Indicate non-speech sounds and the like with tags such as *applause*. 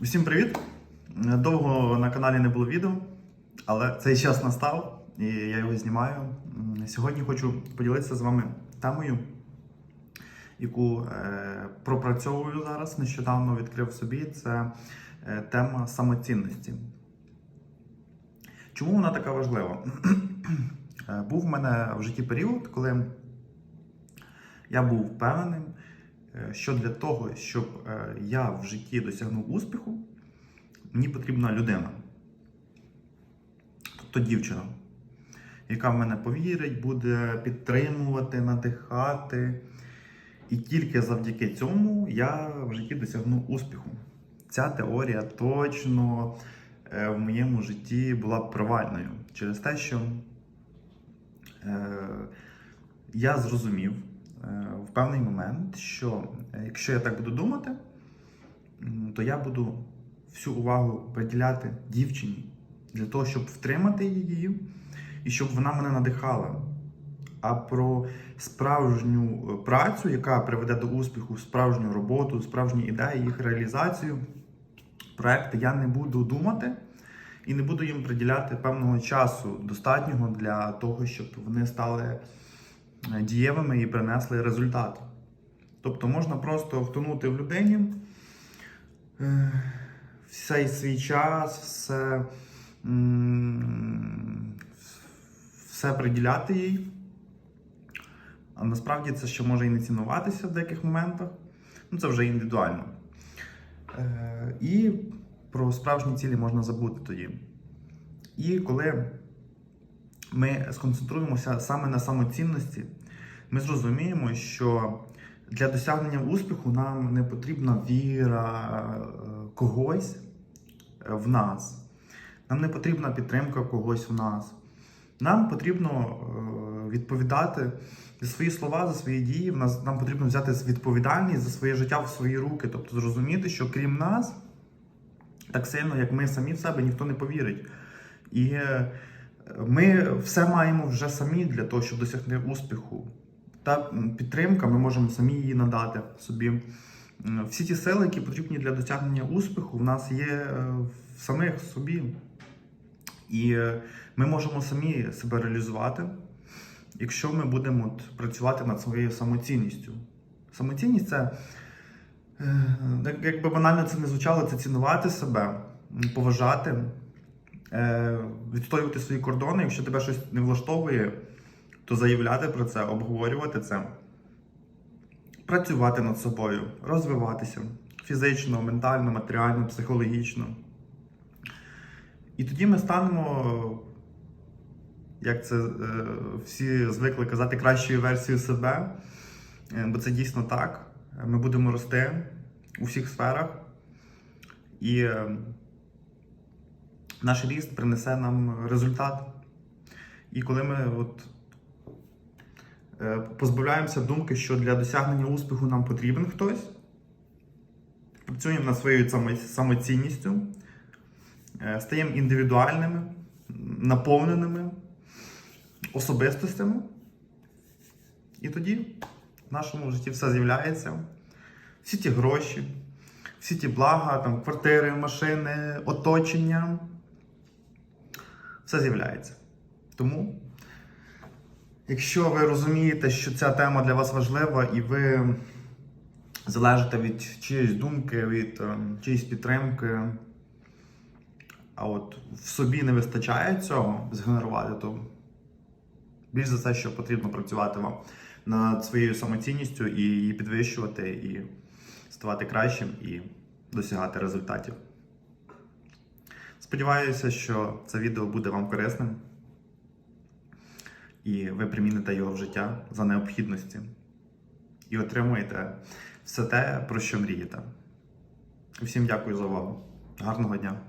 Всім привіт! Довго на каналі не було відео, але цей час настав і я його знімаю. Сьогодні хочу поділитися з вами темою, яку е, пропрацьовую зараз. Нещодавно відкрив собі. Це е, тема самоцінності. Чому вона така важлива? *clears throat* Е, Був в мене в житті період, коли я був впевненим, що для того, щоб е, я в житті досягнув успіху, мені потрібна людина. Тобто дівчина, яка в мене повірить, буде підтримувати, надихати. І тільки завдяки цьому я в житті досягну успіху. Ця теорія точно е, в моєму житті була провальною через те, що е, я зрозумів е, в певний момент, що е, якщо я так буду думати, то я буду всю увагу приділяти дівчині для того, щоб втримати її і щоб вона мене надихала. А про справжню е, працю, яка приведе до успіху, справжню роботу, справжні ідеї, їх реалізацію, проекти я не буду думати і не буду їм приділяти певного часу достатнього для того, щоб вони стали е, дієвими і принесли результат. Тобто можна просто втонути в людині все свій час, все, все приділяти їй. А насправді це ще може і не цінуватися в деяких моментах. Ну, це вже індивідуально. Е, і про справжні цілі можна забути тоді. І коли ми сконцентруємося саме на самоцінності, ми зрозуміємо, що для досягнення успіху нам не потрібна віра е, когось е, в нас. Нам не потрібна підтримка когось в нас. Нам потрібно е, відповідати за свої слова, за свої дії. Нам потрібно взяти відповідальність за своє життя в свої руки, тобто зрозуміти, що крім нас, так сильно, як ми самі в себе, ніхто не повірить. І ми все маємо вже самі для того, щоб досягти успіху. Та підтримка, ми можемо самі її надати собі. Всі ті сили, які потрібні для досягнення успіху, в нас є е, в самих собі. І е, ми можемо самі себе реалізувати, якщо ми будемо от працювати над своєю самоцінністю. Самоцінність це, е, як- якби банально це не звучало, це цінувати себе, поважати, відстоювати свої кордони. Якщо тебе щось не влаштовує, то заявляти про це, обговорювати це, працювати над собою, розвиватися фізично, ментально, матеріально, психологічно. І тоді ми станемо, як це е, всі звикли казати, кращою версією себе. Е, бо це дійсно так. Ми будемо рости у всіх сферах. І е, наш ріст принесе нам результат. І коли ми от, е, позбавляємося думки, що для досягнення успіху нам потрібен хтось, працюємо над своєю самоцінністю, е, стаємо індивідуальними, наповненими особистостями. І тоді в нашому житті все з'являється. Всі ті гроші, всі ті блага, там, квартири, машини, оточення. Все з'являється. Тому, якщо ви розумієте, що ця тема для вас важлива і ви залежите від чиєїсь думки, від е, чиєїсь підтримки, а от в собі не вистачає цього згенерувати, то більш за все, що потрібно працювати вам над своєю самоцінністю і її підвищувати, і ставати кращим, і досягати результатів. Сподіваюся, що це відео буде вам корисним, і ви приміните його в життя за необхідності і отримуєте все те, про що мрієте. Всім дякую за увагу. Гарного дня!